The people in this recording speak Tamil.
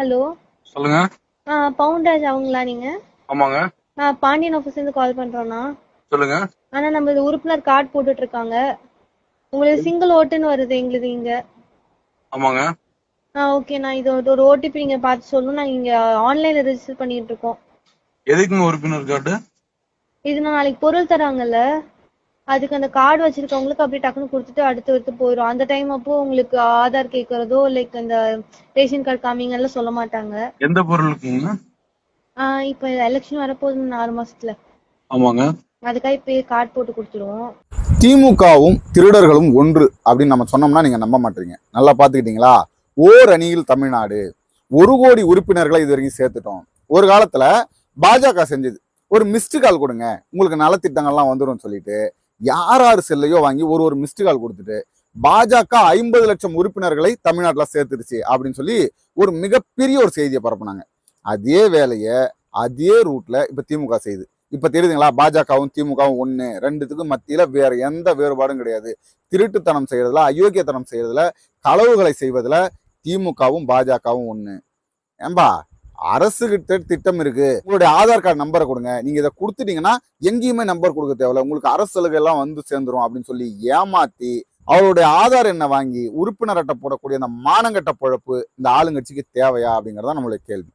ஹலோ சொல்லுங்க. ஆ பவுன்ராஜ் அவங்களா நீங்க? ஆமாங்க. பாண்டியன் ஆஃபீஸ்லேருந்து கால் பண்ணுறோண்ணா சொல்லுங்க. ஆனால் நம்ம இது உறுப்பினர் கார்டு போட்டுட்டு இருக்காங்க உங்களுக்கு சிங்கிள் ஓட்டுன்னு வருது எங்களுது இங்கே. ஆமாங்க. ஆ ஓகேண்ணா இது ஒரு- ஓடிபி நீங்கள் பார்த்து சொல்லணும். நாங்கள் இங்கே ஆன்லைனில் ரெஜிஸ்டர் பண்ணிட்டு இருக்கோம் எதுக்குங்க உறுப்பினர் கார்டு இது நான் நாளைக்கு பொருள் தராங்கல்ல. அதுக்கு அந்த கார்டு வச்சிருக்கவங்களுக்கு அப்படியே டக்குன்னு கொடுத்துட்டு அடுத்து அடுத்து போயிடும் அந்த டைம் அப்போ உங்களுக்கு ஆதார் கேட்குறதோ லைக் அந்த ரேஷன் கார்டு காமிங்கெல்லாம் சொல்ல மாட்டாங்க. எந்த பொருளுக்குங்க? ஆ இப்போ எலெக்ஷன் வரப்போகுது ஆறு மாசத்துல. ஆமாங்க. அதுக்காக இப்போயே கார்டு போட்டு கொடுத்துருவோம். திமுகவும் திருடர்களும் ஒன்று அப்படின்னு நம்ம சொன்னோம்னா நீங்க நம்ப மாட்டீங்க. நல்லா பாத்துக்கிட்டீங்களா ஓர் அணியில் தமிழ்நாடு. ஒரு கோடி உறுப்பினர்களை இது வரைக்கும் சேர்த்துட்டோம். ஒரு காலத்துல பாஜக செஞ்சது. ஒரு மிஸ்டு கால் கொடுங்க. உங்களுக்கு நலத்திட்டங்கள்லாம் வந்துடும் சொல்லிட்டு யார் யார் செல்லையோ வாங்கி ஒரு ஒரு மிஸ்டு கால் கொடுத்துட்டு பாஜக ஐம்பது லட்சம் உறுப்பினர்களை தமிழ்நாட்டில் சேர்த்துருச்சு அப்படின்னு சொல்லி ஒரு மிகப்பெரிய ஒரு செய்தியை பரப்புனாங்க. அதே வேலையை அதே ரூட்ல இப்போ திமுக செய்யுது இப்போ தெரியுதுங்களா? பாஜகவும் திமுகவும் ஒன்று ரெண்டுத்துக்கும் மத்தியில் வேற எந்த வேறுபாடும் கிடையாது. திருட்டுத்தனம் செய்கிறதுல அயோக்கியத்தனம் செய்கிறதுல களவுகளை செய்வதில் திமுகவும் பாஜகவும் ஒன்று ஏம்பா அரசு கிட்ட திட்டம் இருக்கு. உங்களுடைய ஆதார் கார்டு நம்பரை கொடுங்க. நீங்க இதை கொடுத்துட்டீங்கன்னா எங்கேயுமே நம்பர் கொடுக்க தேவையில்ல. உங்களுக்கு அரசு சலுகை எல்லாம் வந்து சேர்ந்துரும் அப்படின்னு சொல்லி ஏமாத்தி அவருடைய ஆதார் எண்ணை வாங்கி உறுப்பினர் அட்டை போடக்கூடிய அந்த மானங்கட்ட பொழப்பு இந்த ஆளுங்கட்சிக்கு தேவையா அப்படிங்கறத நம்மளுடைய கேள்வி.